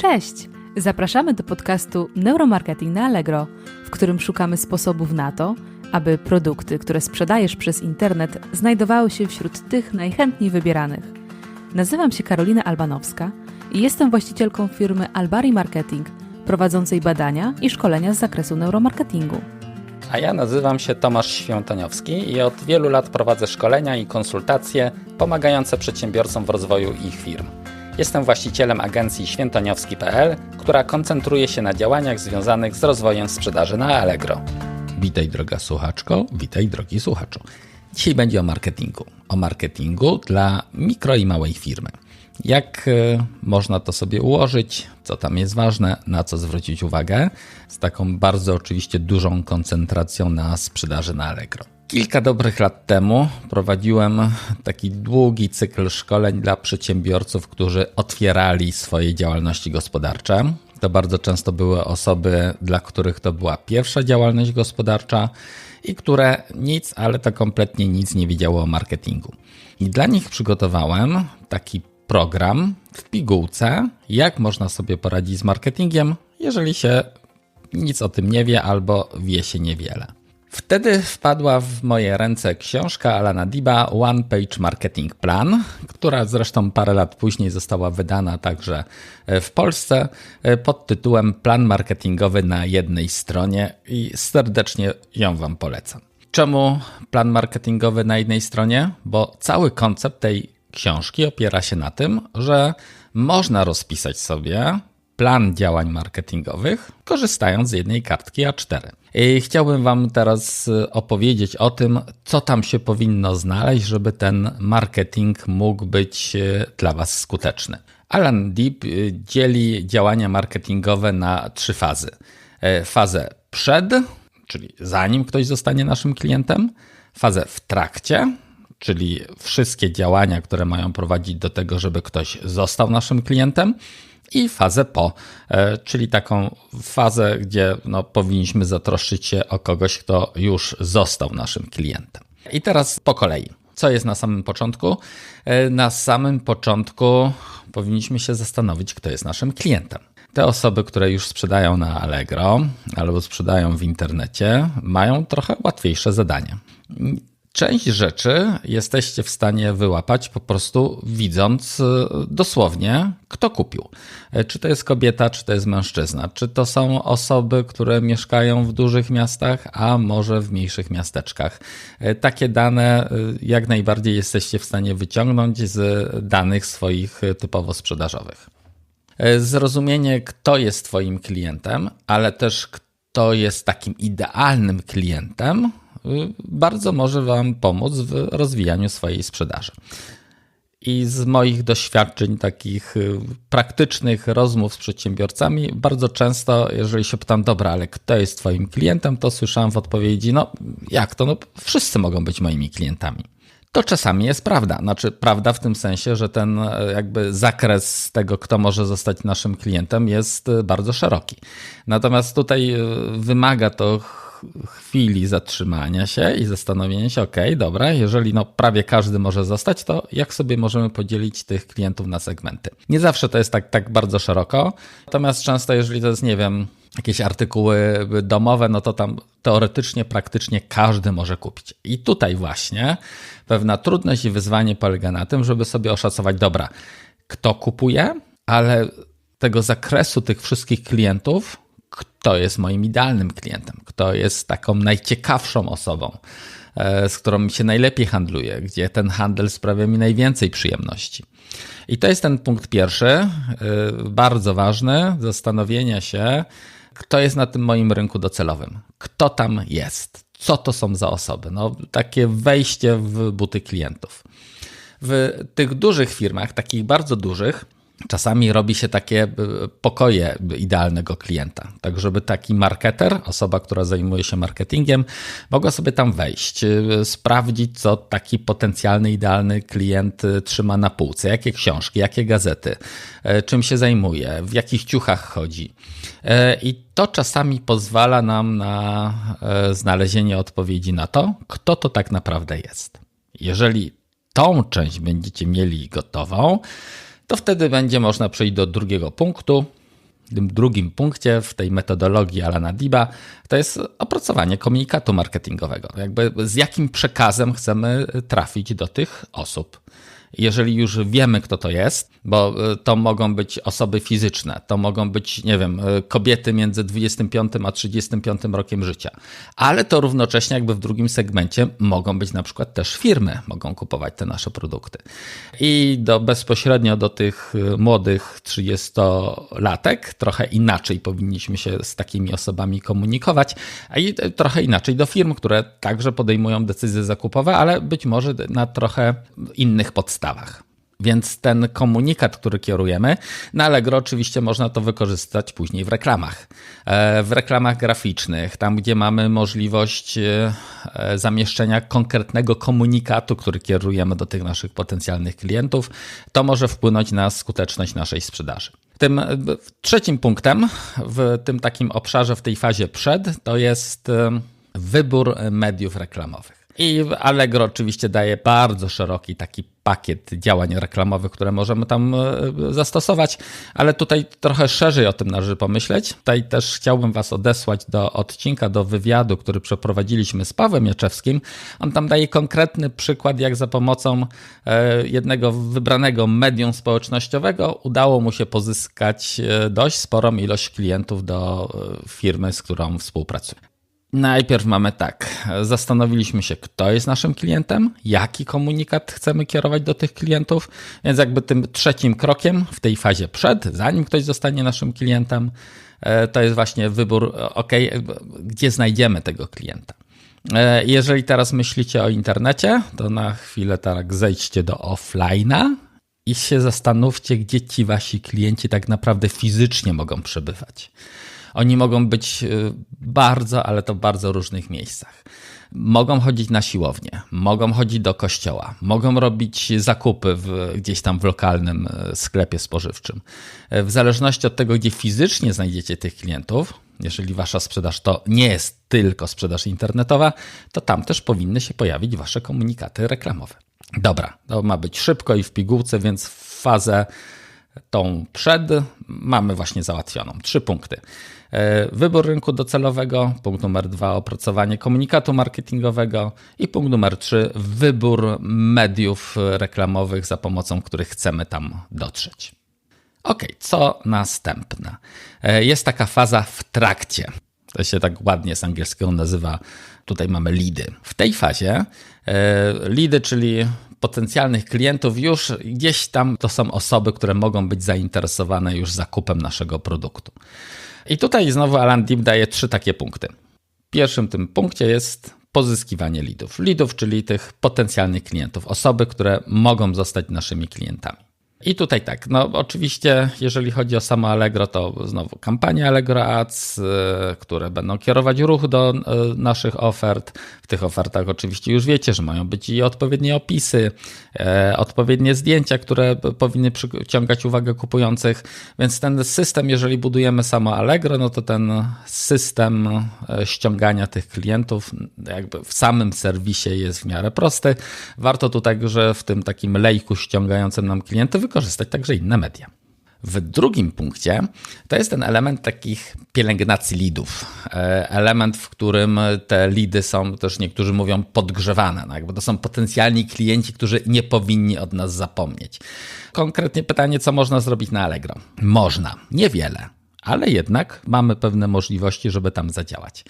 Cześć! Zapraszamy do podcastu Neuromarketing na Allegro, w którym szukamy sposobów na to, aby produkty, które sprzedajesz przez internet, znajdowały się wśród tych najchętniej wybieranych. Nazywam się Karolina Albanowska i jestem właścicielką firmy Albari Marketing, prowadzącej badania i szkolenia z zakresu neuromarketingu. A ja nazywam się Tomasz Świątoniowski i od wielu lat prowadzę szkolenia i konsultacje pomagające przedsiębiorcom w rozwoju ich firm. Jestem właścicielem agencji świętoniowski.pl, która koncentruje się na działaniach związanych z rozwojem sprzedaży na Allegro. Witaj droga słuchaczko, witaj drogi słuchaczu. Dzisiaj będzie o marketingu. O marketingu dla mikro i małej firmy. Jak e, można to sobie ułożyć, co tam jest ważne, na co zwrócić uwagę, z taką bardzo oczywiście dużą koncentracją na sprzedaży na Allegro. Kilka dobrych lat temu prowadziłem taki długi cykl szkoleń dla przedsiębiorców, którzy otwierali swoje działalności gospodarcze. To bardzo często były osoby, dla których to była pierwsza działalność gospodarcza i które nic, ale to kompletnie nic nie wiedziało o marketingu. I dla nich przygotowałem taki program w pigułce, jak można sobie poradzić z marketingiem, jeżeli się nic o tym nie wie albo wie się niewiele. Wtedy wpadła w moje ręce książka Alana Diba One Page Marketing Plan, która zresztą parę lat później została wydana także w Polsce pod tytułem Plan marketingowy na jednej stronie i serdecznie ją Wam polecam. Czemu plan marketingowy na jednej stronie? Bo cały koncept tej książki opiera się na tym, że można rozpisać sobie plan działań marketingowych, korzystając z jednej kartki A4. I chciałbym Wam teraz opowiedzieć o tym, co tam się powinno znaleźć, żeby ten marketing mógł być dla Was skuteczny. Alan Deep dzieli działania marketingowe na trzy fazy. Fazę przed, czyli zanim ktoś zostanie naszym klientem, fazę w trakcie, czyli wszystkie działania, które mają prowadzić do tego, żeby ktoś został naszym klientem, i fazę po, czyli taką fazę, gdzie no, powinniśmy zatroszczyć się o kogoś, kto już został naszym klientem. I teraz po kolei. Co jest na samym początku? Na samym początku powinniśmy się zastanowić, kto jest naszym klientem. Te osoby, które już sprzedają na Allegro albo sprzedają w internecie, mają trochę łatwiejsze zadanie. Część rzeczy jesteście w stanie wyłapać po prostu widząc dosłownie, kto kupił. Czy to jest kobieta, czy to jest mężczyzna, czy to są osoby, które mieszkają w dużych miastach, a może w mniejszych miasteczkach. Takie dane jak najbardziej jesteście w stanie wyciągnąć z danych swoich typowo sprzedażowych. Zrozumienie, kto jest Twoim klientem, ale też kto jest takim idealnym klientem, bardzo może Wam pomóc w rozwijaniu swojej sprzedaży. I z moich doświadczeń, takich praktycznych rozmów z przedsiębiorcami, bardzo często, jeżeli się pytam, dobra, ale kto jest Twoim klientem, to słyszałem w odpowiedzi, no jak to? No, wszyscy mogą być moimi klientami. To czasami jest prawda. Znaczy, prawda w tym sensie, że ten jakby zakres tego, kto może zostać naszym klientem, jest bardzo szeroki. Natomiast tutaj wymaga to chwili zatrzymania się i zastanowienia się, ok, dobra, jeżeli no prawie każdy może zostać, to jak sobie możemy podzielić tych klientów na segmenty? Nie zawsze to jest tak, tak bardzo szeroko, natomiast często, jeżeli to jest, nie wiem, jakieś artykuły domowe, no to tam teoretycznie, praktycznie każdy może kupić. I tutaj właśnie pewna trudność i wyzwanie polega na tym, żeby sobie oszacować, dobra, kto kupuje, ale tego zakresu tych wszystkich klientów kto jest moim idealnym klientem, kto jest taką najciekawszą osobą, z którą mi się najlepiej handluje, gdzie ten handel sprawia mi najwięcej przyjemności. I to jest ten punkt pierwszy, bardzo ważny, zastanowienia się, kto jest na tym moim rynku docelowym, kto tam jest, co to są za osoby. No, takie wejście w buty klientów. W tych dużych firmach, takich bardzo dużych, Czasami robi się takie pokoje idealnego klienta, tak żeby taki marketer, osoba, która zajmuje się marketingiem, mogła sobie tam wejść, sprawdzić, co taki potencjalny, idealny klient trzyma na półce, jakie książki, jakie gazety, czym się zajmuje, w jakich ciuchach chodzi. I to czasami pozwala nam na znalezienie odpowiedzi na to, kto to tak naprawdę jest. Jeżeli tą część będziecie mieli gotową, to wtedy będzie można przejść do drugiego punktu, w tym drugim punkcie, w tej metodologii Alana Diba, to jest opracowanie komunikatu marketingowego. Jakby z jakim przekazem chcemy trafić do tych osób jeżeli już wiemy, kto to jest, bo e, to mogą być osoby fizyczne, to mogą być, nie wiem, e, kobiety między 25 a 35 rokiem życia, ale to równocześnie, jakby w drugim segmencie, mogą być na przykład też firmy, mogą kupować te nasze produkty. I do, bezpośrednio do tych e, młodych 30-latek trochę inaczej powinniśmy się z takimi osobami komunikować, a i trochę inaczej do firm, które także podejmują decyzje zakupowe, ale być może na trochę innych podstawach podstawach. Więc ten komunikat, który kierujemy, na Allegro oczywiście można to wykorzystać później w reklamach. E, w reklamach graficznych, tam gdzie mamy możliwość e, zamieszczenia konkretnego komunikatu, który kierujemy do tych naszych potencjalnych klientów, to może wpłynąć na skuteczność naszej sprzedaży. Tym e, trzecim punktem w tym takim obszarze, w tej fazie przed, to jest wybór mediów reklamowych. I Allegro oczywiście daje bardzo szeroki taki pakiet działań reklamowych, które możemy tam e, zastosować, ale tutaj trochę szerzej o tym należy pomyśleć. Tutaj też chciałbym Was odesłać do odcinka, do wywiadu, który przeprowadziliśmy z Pawłem Jaczewskim. On tam daje konkretny przykład, jak za pomocą e, jednego wybranego medium społecznościowego udało mu się pozyskać e, dość sporą ilość klientów do firmy, z którą współpracuje. Najpierw mamy tak. Zastanowiliśmy się, kto jest naszym klientem, jaki komunikat chcemy kierować do tych klientów. Więc, jakby tym trzecim krokiem w tej fazie przed, zanim ktoś zostanie naszym klientem, e, to jest właśnie wybór, ok, gdzie znajdziemy tego klienta. E, jeżeli teraz myślicie o internecie, to na chwilę tak zejdźcie do offline'a i się zastanówcie, gdzie ci wasi klienci tak naprawdę fizycznie mogą przebywać. Oni mogą być y, bardzo, ale to w bardzo różnych miejscach. Mogą chodzić na siłownię, mogą chodzić do kościoła, mogą robić zakupy w, gdzieś tam w lokalnym y, sklepie spożywczym. Y, w zależności od tego, gdzie fizycznie znajdziecie tych klientów, jeżeli wasza sprzedaż to nie jest tylko sprzedaż internetowa, to tam też powinny się pojawić wasze komunikaty reklamowe. Dobra, to ma być szybko i w pigułce, więc fazę tą przed mamy właśnie załatwioną. Trzy punkty. E, wybór rynku docelowego, punkt numer dwa opracowanie komunikatu marketingowego i punkt numer trzy wybór mediów reklamowych, za pomocą których chcemy tam dotrzeć. Ok, co następne? E, jest taka faza w trakcie. To się tak ładnie z angielskiego nazywa. Tutaj mamy lidy. W tej fazie e, lidy, czyli potencjalnych klientów już gdzieś tam to są osoby, które mogą być zainteresowane już zakupem naszego produktu. I tutaj znowu Alan Deep daje trzy takie punkty. Pierwszym tym punkcie jest pozyskiwanie lidów. Lidów, czyli tych potencjalnych klientów, osoby, które mogą zostać naszymi klientami. I tutaj tak, no oczywiście, jeżeli chodzi o samo Allegro, to znowu kampanie Allegro Ads, y, które będą kierować ruch do y, naszych ofert. W tych ofertach oczywiście już wiecie, że mają być i odpowiednie opisy, e, odpowiednie zdjęcia, które powinny przyciągać uwagę kupujących. Więc ten system, jeżeli budujemy samo Allegro, no to ten system e, ściągania tych klientów jakby w samym serwisie jest w miarę prosty. Warto tu także w tym takim lejku ściągającym nam klienty wykorzystać także inne media. W drugim punkcie to jest ten element takich pielęgnacji lidów. E, element, w którym te lidy są, też niektórzy mówią, podgrzewane, no bo to są potencjalni klienci, którzy nie powinni od nas zapomnieć. Konkretnie pytanie, co można zrobić na Allegro? Można, niewiele, ale jednak mamy pewne możliwości, żeby tam zadziałać.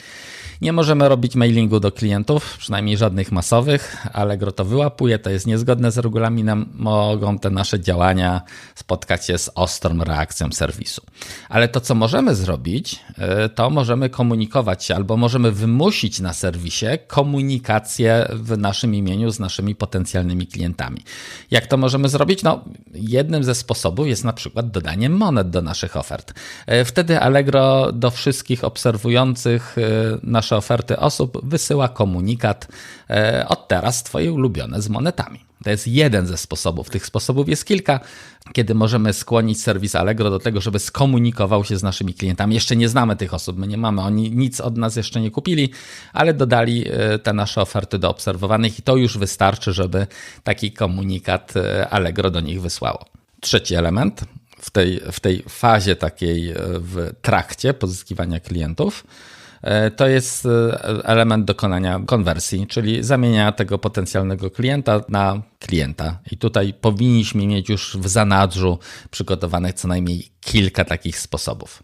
Nie możemy robić mailingu do klientów, przynajmniej żadnych masowych. Allegro to wyłapuje, to jest niezgodne z regulaminem. Mogą te nasze działania spotkać się z ostrą reakcją serwisu. Ale to, co możemy zrobić, y, to możemy komunikować się albo możemy wymusić na serwisie komunikację w naszym imieniu z naszymi potencjalnymi klientami. Jak to możemy zrobić? No, jednym ze sposobów jest na przykład dodanie monet do naszych ofert. Wtedy Allegro do wszystkich obserwujących y, nasze oferty osób wysyła komunikat e, od teraz Twoje ulubione z monetami. To jest jeden ze sposobów. Tych sposobów jest kilka, kiedy możemy skłonić serwis Allegro do tego, żeby skomunikował się z naszymi klientami. Jeszcze nie znamy tych osób, my nie mamy, oni nic od nas jeszcze nie kupili, ale dodali e, te nasze oferty do obserwowanych i to już wystarczy, żeby taki komunikat e, Allegro do nich wysłało. Trzeci element w tej, w tej fazie takiej w trakcie pozyskiwania klientów, E, to jest e, element dokonania konwersji, czyli zamienia tego potencjalnego klienta na klienta. I tutaj powinniśmy mieć już w zanadrzu przygotowanych co najmniej kilka takich sposobów.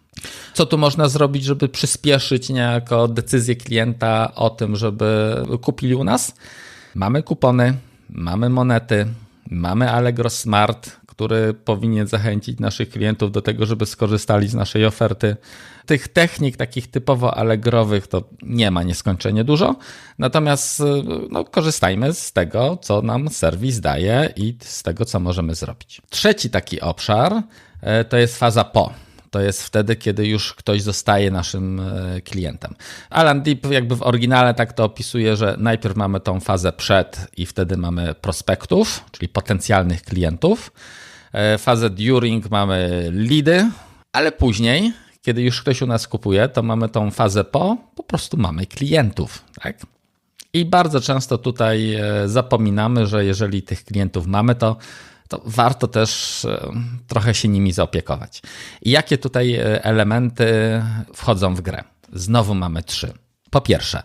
Co tu można zrobić, żeby przyspieszyć niejako decyzję klienta o tym, żeby kupili u nas? Mamy kupony, mamy monety, mamy Allegro Smart, który powinien zachęcić naszych klientów do tego, żeby skorzystali z naszej oferty. Tych technik takich typowo allegrowych to nie ma nieskończenie dużo, natomiast no, korzystajmy z tego, co nam serwis daje i z tego, co możemy zrobić. Trzeci taki obszar e, to jest faza po to jest wtedy, kiedy już ktoś zostaje naszym e, klientem. Alan Deep jakby w oryginale tak to opisuje, że najpierw mamy tą fazę przed i wtedy mamy prospektów, czyli potencjalnych klientów. E, fazę during mamy leady, ale później, kiedy już ktoś u nas kupuje, to mamy tą fazę po, po prostu mamy klientów. Tak? I bardzo często tutaj e, zapominamy, że jeżeli tych klientów mamy, to, to warto też e, trochę się nimi zaopiekować. I jakie tutaj elementy wchodzą w grę? Znowu mamy trzy. Po pierwsze,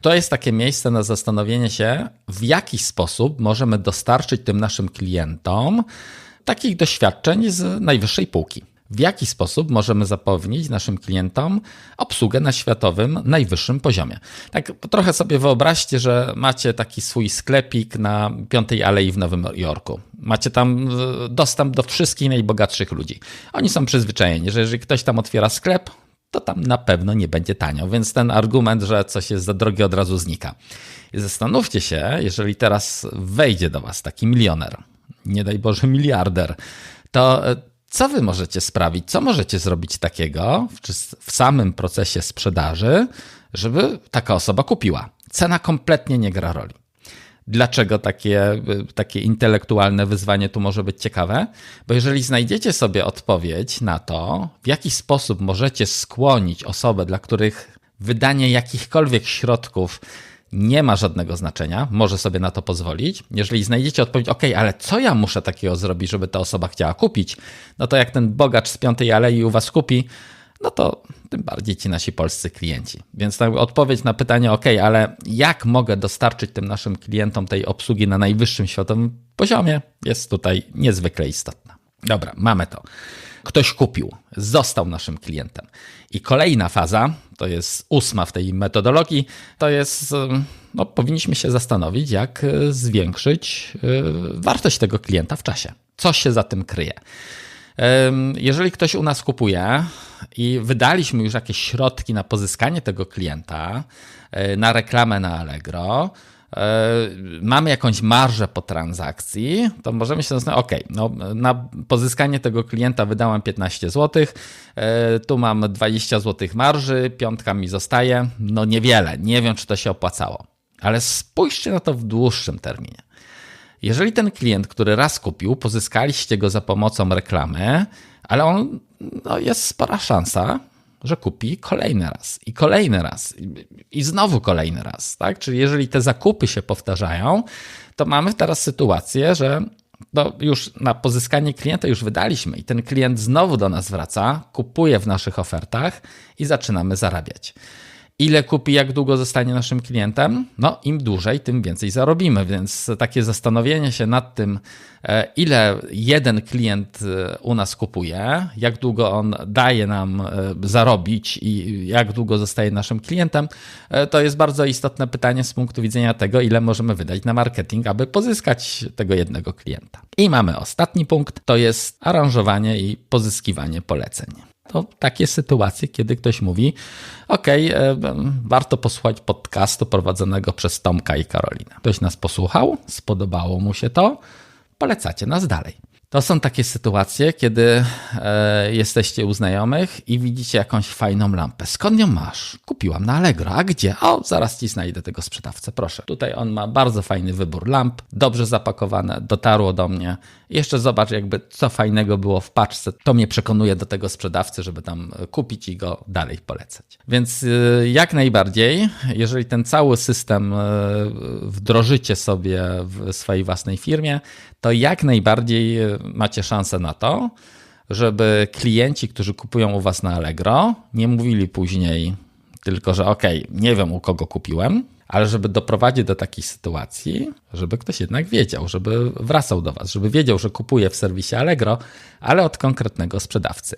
to jest takie miejsce na zastanowienie się, w jaki sposób możemy dostarczyć tym naszym klientom takich doświadczeń z najwyższej półki. W jaki sposób możemy zapewnić naszym klientom obsługę na światowym najwyższym poziomie? Tak trochę sobie wyobraźcie, że macie taki swój sklepik na Piątej Alei w Nowym Jorku. Macie tam e, dostęp do wszystkich najbogatszych ludzi. Oni są przyzwyczajeni, że jeżeli ktoś tam otwiera sklep, to tam na pewno nie będzie tanio, więc ten argument, że coś jest za drogie od razu znika. Zastanówcie się, jeżeli teraz wejdzie do Was taki milioner, nie daj Boże, miliarder, to e, co wy możecie sprawić? Co możecie zrobić takiego w samym procesie sprzedaży, żeby taka osoba kupiła? Cena kompletnie nie gra roli. Dlaczego takie, e, takie intelektualne wyzwanie tu może być ciekawe? Bo jeżeli znajdziecie sobie odpowiedź na to, w jaki sposób możecie skłonić osobę, dla których wydanie jakichkolwiek środków nie ma żadnego znaczenia, może sobie na to pozwolić. Jeżeli znajdziecie odpowiedź, ok, ale co ja muszę takiego zrobić, żeby ta osoba chciała kupić, no to jak ten bogacz z Piątej Alei u Was kupi, no to tym bardziej ci nasi polscy klienci. Więc odpowiedź na pytanie, ok, ale jak mogę dostarczyć tym naszym klientom tej obsługi na najwyższym światowym poziomie, jest tutaj niezwykle istotna. Dobra, mamy to. Ktoś kupił, został naszym klientem. I kolejna faza, to jest ósma w tej metodologii, to jest, no, powinniśmy się zastanowić, jak e, zwiększyć e, wartość tego klienta w czasie. Co się za tym kryje? Jeżeli ktoś u nas kupuje i wydaliśmy już jakieś środki na pozyskanie tego klienta, e, na reklamę na Allegro, mamy jakąś marżę po transakcji, to możemy się zastanowić, ok, no, na pozyskanie tego klienta wydałam 15 zł, e, tu mam 20 zł marży, piątka mi zostaje, no niewiele, nie wiem czy to się opłacało. Ale spójrzcie na to w dłuższym terminie. Jeżeli ten klient, który raz kupił, pozyskaliście go za pomocą reklamy, ale on, no jest spora szansa, że kupi kolejny raz i kolejny raz i znowu kolejny raz. Tak? Czyli jeżeli te zakupy się powtarzają, to mamy teraz sytuację, że no już na pozyskanie klienta już wydaliśmy i ten klient znowu do nas wraca, kupuje w naszych ofertach i zaczynamy zarabiać. Ile kupi, jak długo zostanie naszym klientem? No, im dłużej, tym więcej zarobimy. Więc takie zastanowienie się nad tym, e, ile jeden klient e, u nas kupuje, jak długo on daje nam e, zarobić i jak długo zostaje naszym klientem, to jest bardzo istotne pytanie z punktu widzenia tego, ile możemy wydać na marketing, aby pozyskać tego jednego klienta. I mamy ostatni punkt, to jest aranżowanie i pozyskiwanie poleceń to takie sytuacje, kiedy ktoś mówi: OK, e, warto posłuchać podcastu prowadzonego przez Tomka i Karolinę. Ktoś nas posłuchał, spodobało mu się to, polecacie nas dalej. To są takie sytuacje, kiedy e, jesteście u znajomych i widzicie jakąś fajną lampę. Skąd ją masz? Kupiłam na Allegro. A gdzie? O, zaraz ci znajdę tego sprzedawcę, proszę. Tutaj on ma bardzo fajny wybór lamp, dobrze zapakowane, dotarło do mnie. Jeszcze zobacz, jakby co fajnego było w paczce. To mnie przekonuje do tego sprzedawcy, żeby tam kupić i go dalej polecać. Więc e, jak najbardziej, jeżeli ten cały system e, wdrożycie sobie w swojej własnej firmie, to jak najbardziej macie szansę na to, żeby klienci, którzy kupują u Was na Allegro, nie mówili później tylko, że okay, nie wiem u kogo kupiłem, ale żeby doprowadzić do takiej sytuacji, żeby ktoś jednak wiedział, żeby wracał do Was, żeby wiedział, że kupuje w serwisie Allegro, ale od konkretnego sprzedawcy.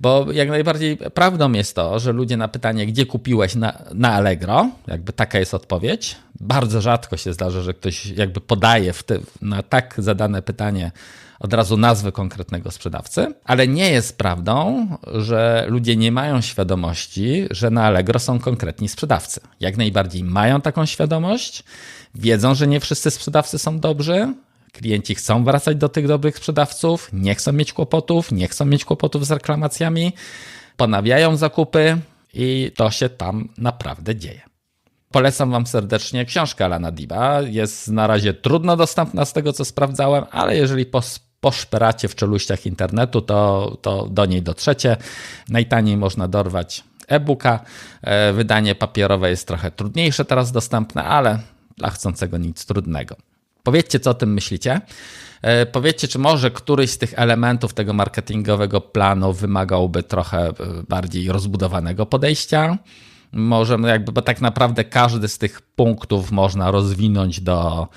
Bo jak najbardziej prawdą jest to, że ludzie na pytanie, gdzie kupiłeś na, na Allegro, jakby taka jest odpowiedź, bardzo rzadko się zdarza, że ktoś jakby podaje te, na tak zadane pytanie od razu nazwę konkretnego sprzedawcy, ale nie jest prawdą, że ludzie nie mają świadomości, że na Allegro są konkretni sprzedawcy. Jak najbardziej mają taką świadomość, wiedzą, że nie wszyscy sprzedawcy są dobrzy, klienci chcą wracać do tych dobrych sprzedawców, nie chcą mieć kłopotów, nie chcą mieć kłopotów z reklamacjami, ponawiają zakupy i to się tam naprawdę dzieje. Polecam Wam serdecznie książkę Alana Diba. Jest na razie trudno dostępna z tego, co sprawdzałem, ale jeżeli poszperacie w czeluściach internetu, to, to do niej dotrzecie. Najtaniej można dorwać e-booka. E, wydanie papierowe jest trochę trudniejsze teraz dostępne, ale dla chcącego nic trudnego. Powiedzcie, co o tym myślicie. E, powiedzcie, czy może któryś z tych elementów tego marketingowego planu wymagałby trochę e, bardziej rozbudowanego podejścia. Możemy jakby, bo tak naprawdę każdy z tych punktów można rozwinąć do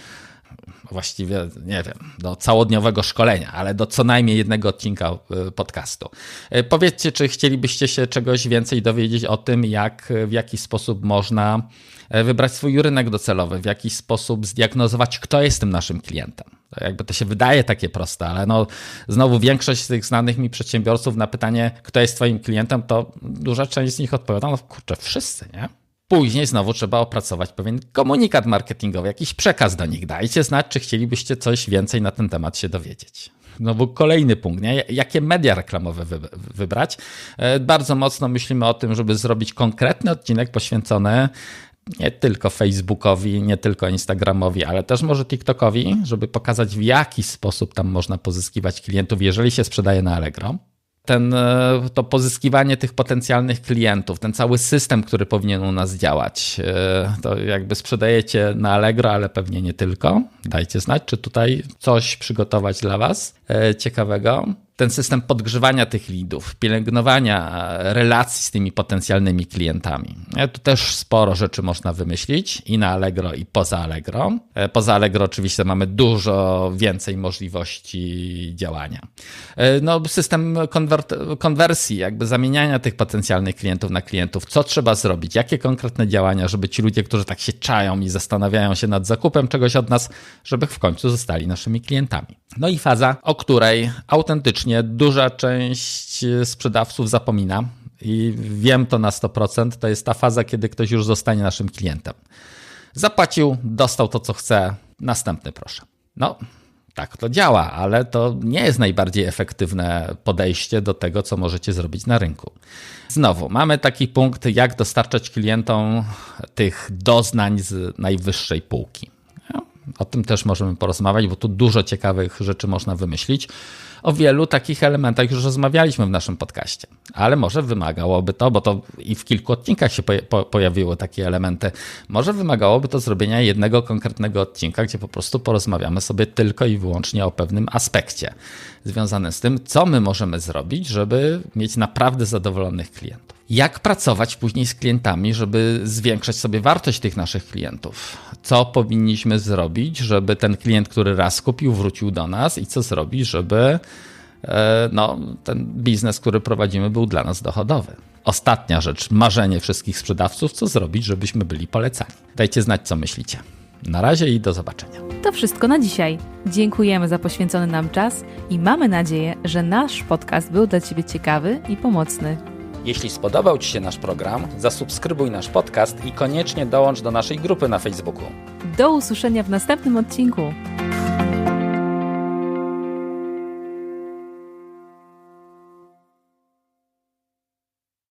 właściwie, nie wiem, do całodniowego szkolenia, ale do co najmniej jednego odcinka y, podcastu. Y, powiedzcie, czy chcielibyście się czegoś więcej dowiedzieć o tym, jak, w jaki sposób można wybrać swój rynek docelowy, w jaki sposób zdiagnozować, kto jest tym naszym klientem. To jakby to się wydaje takie proste, ale no, znowu większość z tych znanych mi przedsiębiorców na pytanie, kto jest twoim klientem, to duża część z nich odpowiada, no kurczę, wszyscy, nie? Później znowu trzeba opracować pewien komunikat marketingowy, jakiś przekaz do nich. Dajcie znać, czy chcielibyście coś więcej na ten temat się dowiedzieć. Znowu kolejny punkt, nie? jakie media reklamowe wybrać. E, bardzo mocno myślimy o tym, żeby zrobić konkretny odcinek poświęcony nie tylko Facebookowi, nie tylko Instagramowi, ale też może TikTokowi, żeby pokazać w jaki sposób tam można pozyskiwać klientów, jeżeli się sprzedaje na Allegro ten, e, to pozyskiwanie tych potencjalnych klientów, ten cały system, który powinien u nas działać. E, to jakby sprzedajecie na Allegro, ale pewnie nie tylko. Dajcie znać, czy tutaj coś przygotować dla Was e, ciekawego ten system podgrzewania tych lidów, pielęgnowania relacji z tymi potencjalnymi klientami. E, tu też sporo rzeczy można wymyślić i na Allegro, i poza Allegro. E, poza Allegro oczywiście mamy dużo więcej możliwości działania. E, no, system konwersji, jakby zamieniania tych potencjalnych klientów na klientów. Co trzeba zrobić? Jakie konkretne działania, żeby ci ludzie, którzy tak się czają i zastanawiają się nad zakupem czegoś od nas, żeby w końcu zostali naszymi klientami. No i faza, o której autentycznie duża część sprzedawców zapomina i wiem to na 100%, to jest ta faza, kiedy ktoś już zostanie naszym klientem. Zapłacił, dostał to, co chce, następny proszę. No, tak to działa, ale to nie jest najbardziej efektywne podejście do tego, co możecie zrobić na rynku. Znowu, mamy taki punkt, jak dostarczać klientom tych doznań z najwyższej półki. O tym też możemy porozmawiać, bo tu dużo ciekawych rzeczy można wymyślić. O wielu takich elementach już rozmawialiśmy w naszym podcaście, ale może wymagałoby to, bo to i w kilku odcinkach się pojawiły takie elementy, może wymagałoby to zrobienia jednego konkretnego odcinka, gdzie po prostu porozmawiamy sobie tylko i wyłącznie o pewnym aspekcie związanym z tym, co my możemy zrobić, żeby mieć naprawdę zadowolonych klientów jak pracować później z klientami, żeby zwiększać sobie wartość tych naszych klientów. Co powinniśmy zrobić, żeby ten klient, który raz kupił, wrócił do nas i co zrobić, żeby no, ten biznes, który prowadzimy, był dla nas dochodowy. Ostatnia rzecz, marzenie wszystkich sprzedawców, co zrobić, żebyśmy byli polecani. Dajcie znać, co myślicie. Na razie i do zobaczenia. To wszystko na dzisiaj. Dziękujemy za poświęcony nam czas i mamy nadzieję, że nasz podcast był dla Ciebie ciekawy i pomocny. Jeśli spodobał Ci się nasz program, zasubskrybuj nasz podcast i koniecznie dołącz do naszej grupy na Facebooku. Do usłyszenia w następnym odcinku.